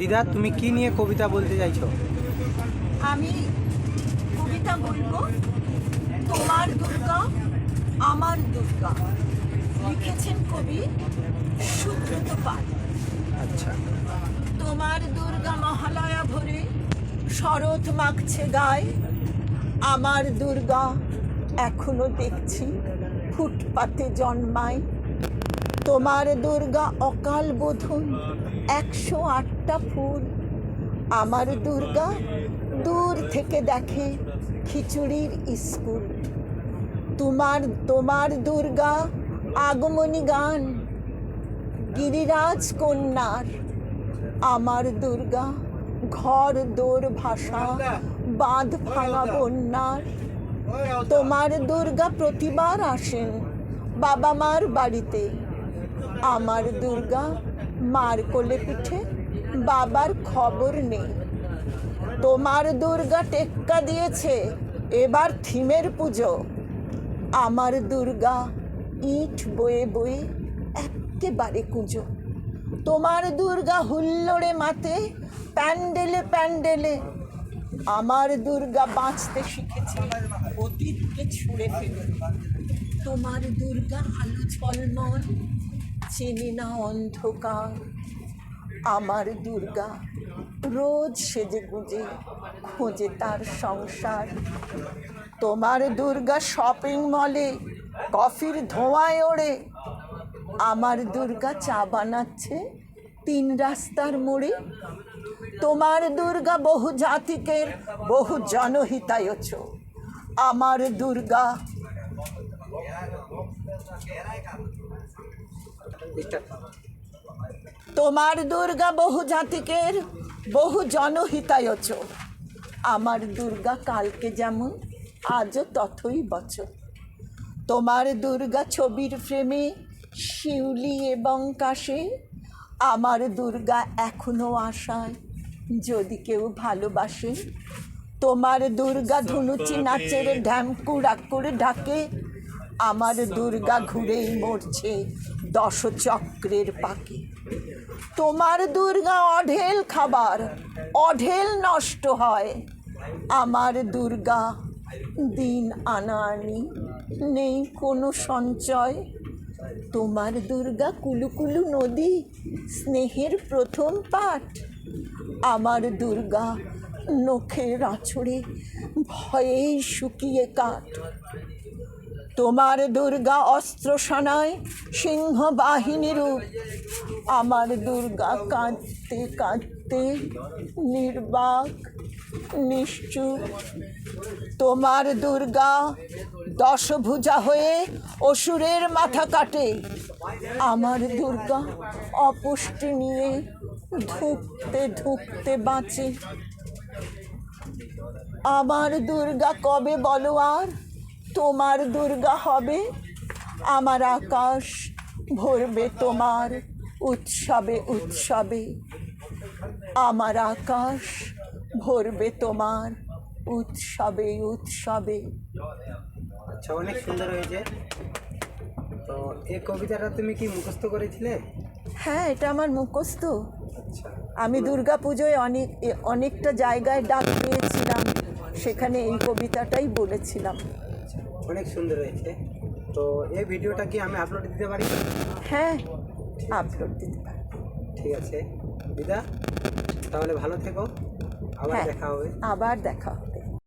দিদা তুমি কি নিয়ে কবিতা বলতে চাইছো? আমি কবিতা বলব তোমার দুর্গা আমার দুর্গা। লিখেছেন কবি সুব্রত পাল। আচ্ছা। তোমার দুর্গা মহালয়া ভরে শরৎ মাখছে গায়ে। আমার দুর্গা এখনও দেখছি ফুটপাতে জন্মায়। তোমার দুর্গা অকাল বোধন একশো আটটা ফুল। আমার দুর্গা দূর থেকে দেখে খিচুড়ির স্কুল তোমার তোমার দুর্গা আগমনী গান, গিরিরাজ কন্যার। আমার দুর্গা ঘর দোর ভাষা, বাঁধ ভাঙা বন্যার। তোমার দুর্গা প্রতিবার আসেন বাবা মার বাড়িতে। আমার দুর্গা মার কোলে পিঠে বাবার খবর নেই। তোমার দুর্গা টেক্কা দিয়েছে, এবার থিমের পুজো। আমার দুর্গা ইট বয়ে বয়ে একেবারে কুঁজো। তোমার দুর্গা হুল্লোড়ে মাতে, প্যান্ডেলে প্যান্ডেলে। আমার দুর্গা বাঁচতে শিখেছে, অতীতকে ছুঁড়ে ফেলে। তোমার দুর্গা আলো ঝলমল চেনে না অন্ধকার। আমার দুর্গা, রোজ সেজে গুজে খোঁজে তার সংসার। তোমার দুর্গা শপিং মলে কফির ধোঁয়ায় ওড়ে। আমার দুর্গা চা বানাচ্ছে তিন রাস্তার মোড়ে। তোমার দুর্গা বহু জাতিকের বহু জনহিতায়চ। আমার দুর্গা তোমার দুর্গা বহু জাতিকের, বহু জনহিতায়চ। আমার দুর্গা কালকে যেমন আজও তথই বছর তোমার দুর্গা ছবির ফ্রেমে শিউলি এবং কাশে, আমার দুর্গা এখনও আশায়। যদি কেউ ভালোবাসে, তোমার দুর্গা ধুনুচি নাচের ঢ্যামকুড়া করে ডাকে আমার দুর্গা ঘুরেই মরছে দশচক্রের পাকে। তোমার দুর্গা অঢেল খাবার অঢেল নষ্ট হয়। আমার দুর্গা দিন আনা আনি নেই কোনো সঞ্চয়। তোমার দুর্গা কুলুকুলু নদী স্নেহের প্রথম পাঠ। আমার দুর্গা নখের আছড়ে ভয়েই শুকিয়ে কাঠ। তোমার দুর্গা অস্ত্র সানায় সিংহ বাহিনী রূপ আমার দুর্গা কাঁদতে কাঁদতে নির্বাক, নিশ্চুপ। তোমার দুর্গা দশভুজা হয়ে অসুরের মাথা কাটে। আমার দুর্গা অপুষ্টি নিয়ে ধুকতে ধুকতে বাঁচে। আমার দুর্গা কবে বলো আর? তোমার দুর্গা হবে। আমার আকাশ ভরবে তোমার উৎসবে উৎসবে। আমার আকাশ ভরবে তোমার উৎসবে উৎসবে। আচ্ছা অনেক সুন্দর হয়েছে। তো এই কবিতাটা তুমি কি মুখস্থ করেছিলে? হ্যাঁ এটা আমার মুখস্থ। আচ্ছা। আমি দুর্গা পুজোয় অনেক অনেকটা জায়গায় ডাক পেয়েছিলাম সেখানে এই কবিতাটাই বলেছিলাম। অনেক সুন্দর হয়েছে। তো এই ভিডিওটা কি আমি আপলোড দিতে পারি? হ্যাঁ আপলোড দিতে পারি। ঠিক আছে। দিদা তাহলে ভালো থেকো। আবার হ্যাঁ দেখা হবে। আবার দেখা হবে।